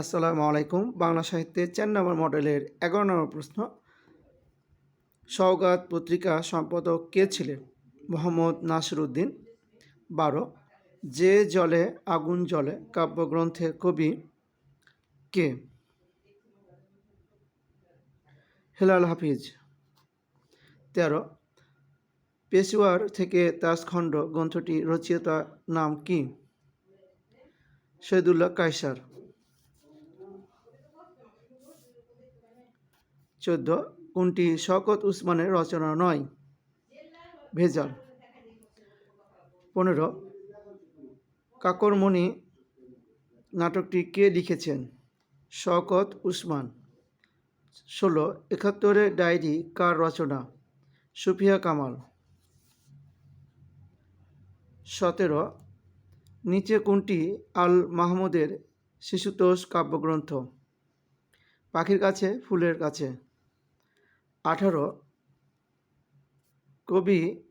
আসসালামু আলাইকুম। বাংলা সাহিত্যের চার নম্বর মডেলের এগারো নম্বর প্রশ্ন। সওগাত পত্রিকা সম্পাদক কে ছিলেন? মোহাম্মদ নাসিরুদ্দিন। বারো, যে জলে আগুন জলে কাব্যগ্রন্থের কবি কে? হেলাল হাফিজ। তেরো পেশোয়ার থেকে তাজখণ্ড গ্রন্থটি রচয়িতা নাম কি? শহীদুল্লাহ কায়সার। চোদ্দ, কোনটি শওকত উসমানের রচনা নয়? ভেজাল। পনেরো, কাকরমণি নাটকটি কে লিখেছেন? শওকত উসমান। ষোলো একাত্তরের ডায়েরি কার রচনা? সুফিয়া কামাল। সতেরো, নিচে কোনটি আল মাহমুদের শিশুতোষ কাব্যগ্রন্থ? পাখির কাছে, ফুলের কাছে। আঠারো। কবি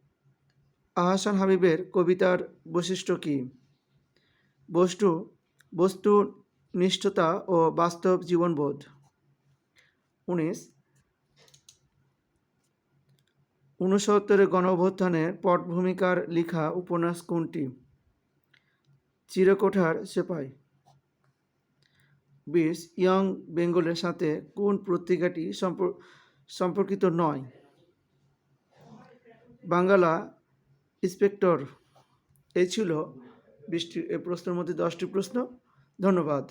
আহসান হাবিবের কবিতার বৈশিষ্ট্য কী? বস্তু বস্তু নিষ্ঠতা ও বাস্তব জীবনবোধ। উনিশ। ঊনসত্তরের গণঅভ্যুত্থানের পটভূমিকার লেখা উপন্যাস কোনটি? চিরকোঠার সেপাই। বিশ, ইয়ং বেঙ্গলের সাথে কোন পত্রিকাটি সম্পর্ক সম্পর্কিত নয়? বাঙ্গালা ইন্সপেক্টর, এই ছিল বৃষ্টি এ প্রশ্নের মধ্যে দশটি প্রশ্ন। ধন্যবাদ।